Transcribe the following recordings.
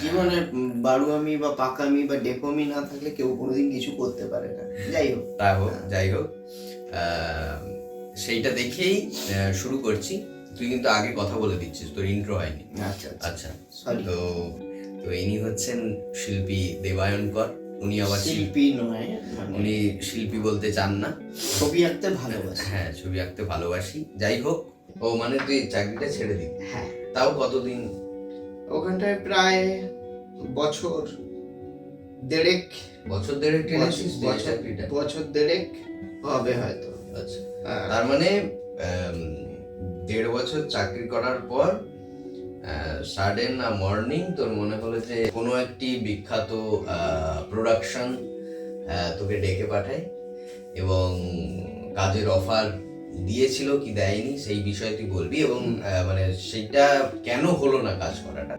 জীবনে বারুয়ামি বা পাকামি বা ডেকমি না থাকলে কেউ কোনোদিন কিছু করতে পারে না। যাই হোক। তা হোক যাই হোক। সেইটা দেখেই শুরু করছি। তুই কিন্তু আগে কথা বলে দিচ্ছিস তোর ইন্ট্রো হয়নি। আচ্ছা আচ্ছা। আচ্ছা তো তো ইনি হচ্ছেন শিল্পী দেবায়নকর। উনি আবার শিল্পী শিল্পী নয় মানে উনি শিল্পী বলতে চান না। ছবি আঁকতে ভালোবাসে। হ্যাঁ ছবি আঁকতে ভালোবাসি। যাই হোক ও মানে তুই চাকরিটা ছেড়ে দিবি। হ্যাঁ। তাও কতদিন? ওখানটায় প্রায় বছর দেড়েক বছর দেড়েক বছর দেড়েক হবে হয়তো। আচ্ছা। হ্যাঁ। তার মানে দেড় বছর চাকরি করার পর সাডেন না মর্নিং তোর মনে হলো যে কোনো একটি বিখ্যাত প্রোডাকশন তোকে ডেকে পাঠায় এবং কাজের অফার দিয়েছিল কি দেয়নি সেই বিষয়ে তুই বলবি এবং মানে সেইটা কেন হলো না কাজ করাটা?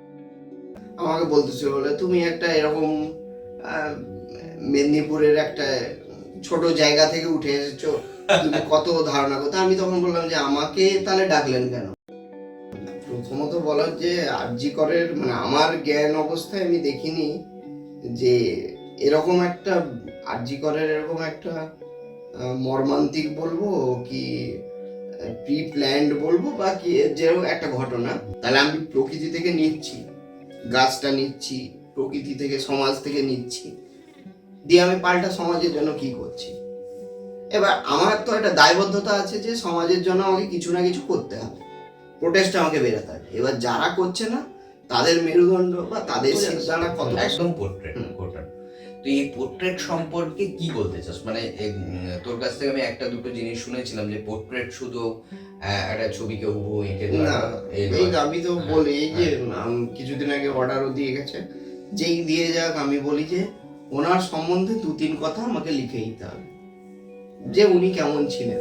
আমাকে বলতেছিল বলে তুমি একটা এরকম মেদিনীপুরের একটা ছোট জায়গা থেকে উঠে এসেছ তুমি কত ধারণা করতে? আমি তখন বললাম যে আমাকে তাহলে ডাকলেন কেন? প্রথমত বলার যে আরজি করের মানে আমার জ্ঞান অবস্থায় আমি দেখিনি যে এরকম একটা আরজি করের এরকম একটা মর্মান্তিক বলব কি প্রি প্ল্যান্ড বলব বা কি যেরকম একটা ঘটনা। তাহলে আমি প্রকৃতি থেকে নিচ্ছি গাছটা নিচ্ছি প্রকৃতি থেকে সমাজ থেকে নিচ্ছি। দিয়ে আমি পাল্টা সমাজের জন্য কি করছি? এবার আমার তো একটা দায়বদ্ধতা আছে যে সমাজের জন্য আমাকে কিছু না কিছু করতে হবে। প্রোটেস্ট আমাকে বেরোতে হবে। এবার যারা করছে না তাদের মেরুদণ্ড বা তাদের দ্বারা কত একদম পোর্ট্রেট তুই এই পোর্ট্রেট সম্পর্কে কি বলতে চাস? মানে তোর কাছ থেকে আমি একটা দুটো জিনিস শুনেছিলাম যে পোর্ট্রেট শুধু একটা ছবিকে হুবহু এঁকে না এই আমি তো বলি এই যে আম, কিছুদিন আগে অর্ডারও দিয়ে গেছে। যেই দিয়ে যাক আমি বলি যে ওনার সম্বন্ধে দু তিন কথা আমাকে লিখে দিতে হবে। যে উনি কেমন ছিলেন।